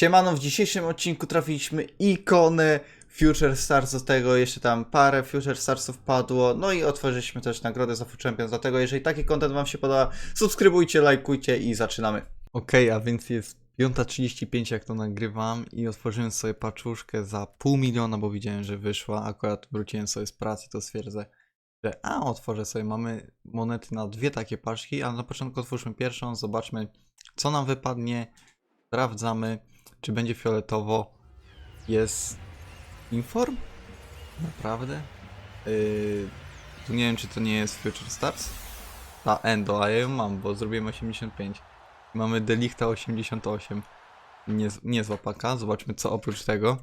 Siemano, w dzisiejszym odcinku trafiliśmy ikonę Future Stars, do tego jeszcze tam parę Future Starsów padło, no i otworzyliśmy też nagrodę za Food Champions, dlatego jeżeli taki content wam się podoba, subskrybujcie, lajkujcie i zaczynamy. Okej, a więc jest 5.35 jak to nagrywam i otworzyłem sobie paczuszkę za pół miliona, bo widziałem, że wyszła, akurat wróciłem sobie z pracy, to stwierdzę, że a, otworzę sobie, mamy monety na dwie takie paczki, ale na początku otwórzmy pierwszą, zobaczmy co nam wypadnie, sprawdzamy, czy będzie fioletowo. Jest Inform? Naprawdę? Yy, tu nie wiem, czy to nie jest Future Stars? Ta Endo, a ja ją mam, bo zrobiłem 85. Mamy Delichta 88. Nie, niezła paka, zobaczmy co oprócz tego.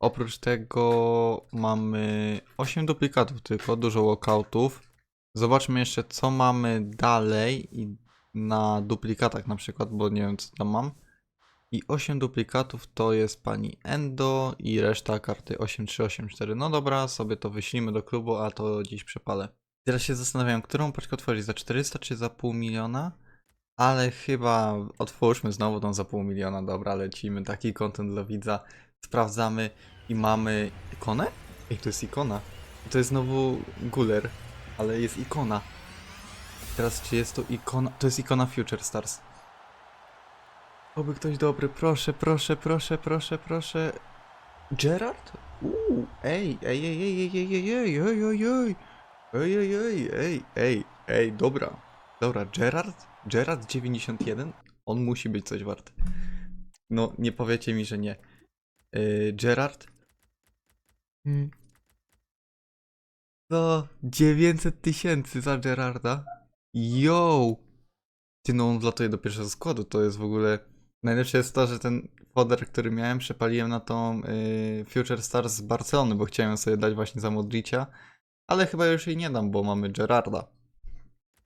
Oprócz tego mamy 8 duplikatów tylko, dużo walkoutów. Zobaczmy jeszcze co mamy dalej i na duplikatach na przykład, bo nie wiem co tam mam. I 8 duplikatów to jest pani Endo i reszta karty 8384. No dobra, sobie to wyślimy do klubu, a to dziś przepalę. Teraz się zastanawiam, którą paczkę otworzyć, za 400 czy za pół miliona? Ale chyba otwórzmy znowu tą za pół miliona, dobra, lecimy, taki content dla widza. Sprawdzamy i mamy ikonę? Ej, to jest ikona. To jest znowu Guler, ale jest ikona. Teraz czy jest to ikona? To jest ikona Future Stars. Oby ktoś dobry, proszę, proszę, proszę, proszę, proszę. Gerard? Uuu, ej, ej, ej, ej, ej, ej, ej, ej, ej, ej, ej, ej, ej, ej, ej, ej, dobra, dobra, Gerard? Gerard 91? On musi być coś wart. No, nie powiecie mi, że nie. Yy, Gerard? Hmm. To 900 tysięcy za Gerarda? Yo! Ty no on wlatuje do pierwszego składu, to jest w ogóle... Najlepsze jest to, że ten foder, który miałem, przepaliłem na tą y, Future Stars z Barcelony, bo chciałem sobie dać właśnie za Modricia, ale chyba już jej nie dam, bo mamy Gerarda.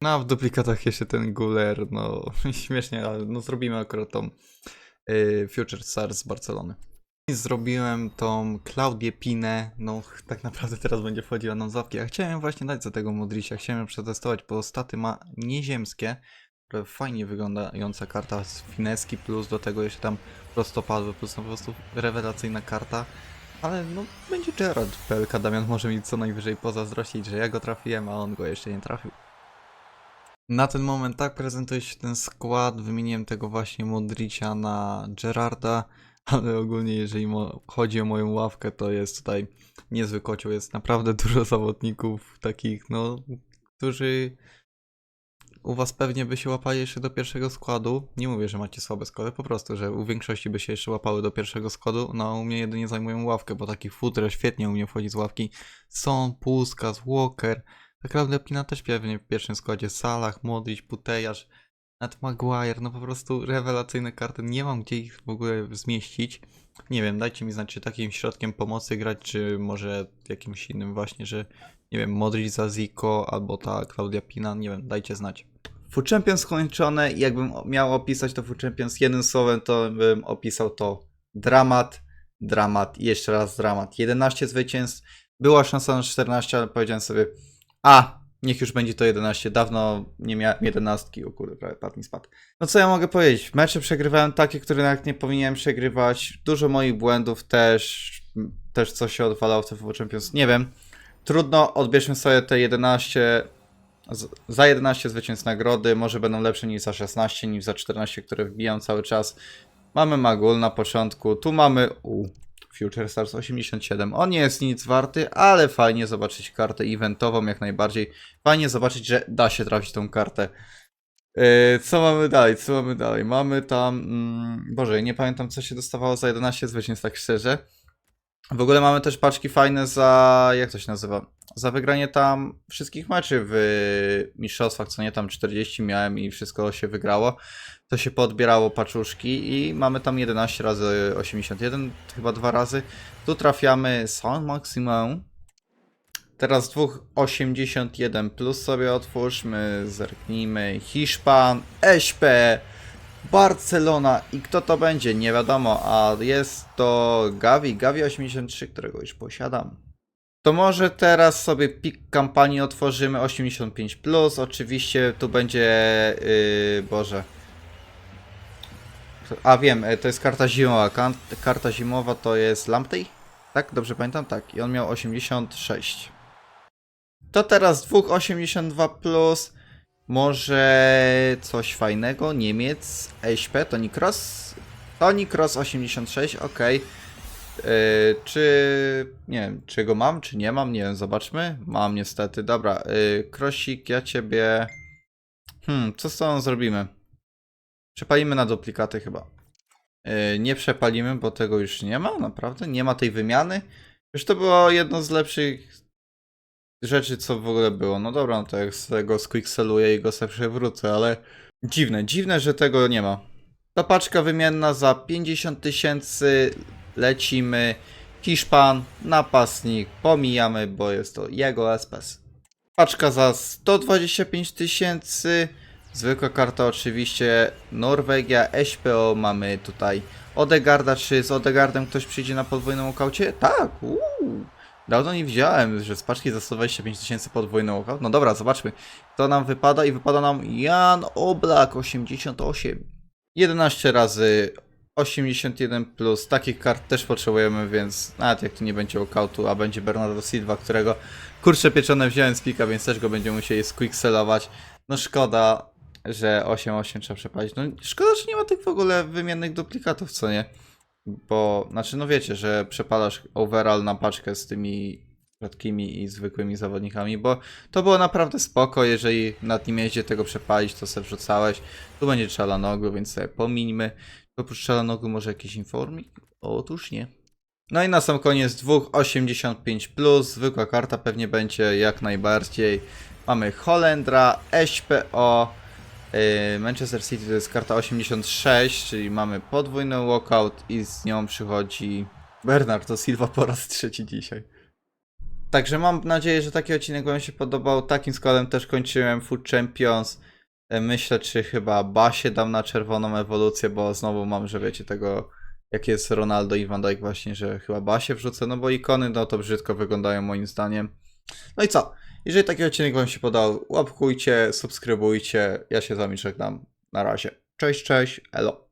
No a w duplikatach jeszcze ten Guler, no śmiesznie, ale no zrobimy akurat tą y, Future Stars z Barcelony. I zrobiłem tą Klaudię Pinę, no tak naprawdę teraz będzie wchodziła nam z ławki. Ja chciałem właśnie dać za tego Modricia, chciałem przetestować, bo staty ma nieziemskie, fajnie wyglądająca karta z fineski, plus do tego jeszcze tam prostopadły, plus no po prostu rewelacyjna karta. Ale no będzie Gerard, PLK Damian może mi co najwyżej pozazdrościć, że ja go trafiłem, a on go jeszcze nie trafił. Na ten moment tak prezentuje się ten skład, wymieniłem tego właśnie Modricia na Gerarda, ale ogólnie jeżeli chodzi o moją ławkę, to jest tutaj niezły kocioł, jest naprawdę dużo zawodników takich, no, którzy u was pewnie by się łapali jeszcze do pierwszego składu. Nie mówię, że macie słabe składy, po prostu, że u większości by się jeszcze łapały do pierwszego składu. No, u mnie jedynie zajmują ławkę, bo takich futre świetnie u mnie wchodzi z ławki. Son, Puskas, Walker. Tak naprawdę Pina też pewnie w pierwszym składzie. Salah, Modric, Putejarz, nawet Maguire. No po prostu rewelacyjne karty. Nie mam gdzie ich w ogóle zmieścić. Nie wiem, dajcie mi znać, czy takim środkiem pomocy grać, czy może jakimś innym właśnie, że nie wiem, Modric za Zico albo ta Claudia Pina, nie wiem, dajcie znać. Food Champions skończone. I jakbym miał opisać to Food Champions jednym słowem, to bym opisał to dramat, dramat jeszcze raz dramat. 11 zwycięstw, była szansa na 14, ale powiedziałem sobie, a, niech już będzie to 11, dawno nie miałem 11, o kurde, prawie padł mi spadł. No co ja mogę powiedzieć, mecze przegrywałem takie, które nawet nie powinienem przegrywać, dużo moich błędów też, też coś się odwalało w tym Food Champions, nie wiem. Trudno, odbierzmy sobie te 11, z- za 11 zwycięstw nagrody, może będą lepsze niż za 16, niż za 14, które wbijam cały czas. Mamy Magul na początku, tu mamy u Future Stars 87. On nie jest nic warty, ale fajnie zobaczyć kartę eventową jak najbardziej. Fajnie zobaczyć, że da się trafić tą kartę. Yy, co mamy dalej? Co mamy dalej? Mamy tam. Mm, Boże, nie pamiętam co się dostawało za 11 zwycięstw, tak szczerze. W ogóle mamy też paczki fajne za. Jak to się nazywa? Za wygranie tam wszystkich meczy w mistrzostwach, co nie tam 40 miałem i wszystko się wygrało. To się podbierało paczuszki i mamy tam 11 razy 81, chyba dwa razy. Tu trafiamy Saint Maximin. Teraz dwóch 81 plus sobie otwórzmy, zerknijmy. Hiszpan, SP, Barcelona i kto to będzie? Nie wiadomo, a jest to Gavi, Gavi 83, którego już posiadam. To może teraz sobie pik kampanii otworzymy 85 plus. Oczywiście tu będzie yy, Boże. A wiem, e, to jest karta zimowa. Karta zimowa to jest Lamptey? Tak? Dobrze pamiętam? Tak. I on miał 86. To teraz dwóch 82 plus. Może coś fajnego. Niemiec. SP, Toni Cross. Toni Cross 86, ok. czy. Nie wiem, czy go mam, czy nie mam? Nie wiem, zobaczmy. Mam niestety. Dobra, yy, Krosik, ja ciebie. Hmm, co z tobą zrobimy? Przepalimy na duplikaty chyba. Yy, nie przepalimy, bo tego już nie ma, naprawdę. Nie ma tej wymiany. Już to było jedno z lepszych rzeczy, co w ogóle było. No dobra, no to jak z tego squickseluję i go sobie przewrócę, ale dziwne, dziwne, że tego nie ma. Ta paczka wymienna za 50 tysięcy. Lecimy. Hiszpan, napastnik, pomijamy, bo jest to jego SPS. Paczka za 125 tysięcy. Zwykła karta oczywiście Norwegia, SPO, mamy tutaj Odegarda, czy z Odegardem ktoś przyjdzie na podwójną okaucie? Tak, uuu. Dawno nie widziałem, że z paczki za 125 tysięcy podwójny walkout. No dobra, zobaczmy. To nam wypada i wypada nam Jan Oblak 88. 11 razy 81 plus. Takich kart też potrzebujemy, więc nawet jak tu nie będzie walkoutu, a będzie Bernardo Silva, którego kurcze pieczone wziąłem z pika, więc też go będziemy musieli squickselować. No szkoda, że 8-8 trzeba przepalić. No szkoda, że nie ma tych w ogóle wymiennych duplikatów, co nie? Bo, znaczy, no wiecie, że przepalasz overall na paczkę z tymi rzadkimi i zwykłymi zawodnikami, bo to było naprawdę spoko, jeżeli na nim jeździe tego przepalić, to sobie wrzucałeś. Tu będzie Czalanoglu, więc sobie pomińmy. Oprócz Czalanoglu może jakiś informik? Otóż nie. No i na sam koniec 2,85+, plus, zwykła karta pewnie będzie jak najbardziej. Mamy Holendra, SPO, Manchester City to jest karta 86, czyli mamy podwójny walkout i z nią przychodzi Bernardo Silva po raz trzeci dzisiaj. Także mam nadzieję, że taki odcinek Wam się podobał. Takim składem też kończyłem Food Champions. Yy, Myślę, czy chyba Basie dam na czerwoną ewolucję, bo znowu mam, że wiecie tego, jak jest Ronaldo i Van Dijk właśnie, że chyba Basie wrzucę, no bo ikony no to brzydko wyglądają moim zdaniem. No i co? Jeżeli taki odcinek Wam się podał, łapkujcie, subskrybujcie. Ja się z Wami żegnam. Na razie. Cześć, cześć, elo.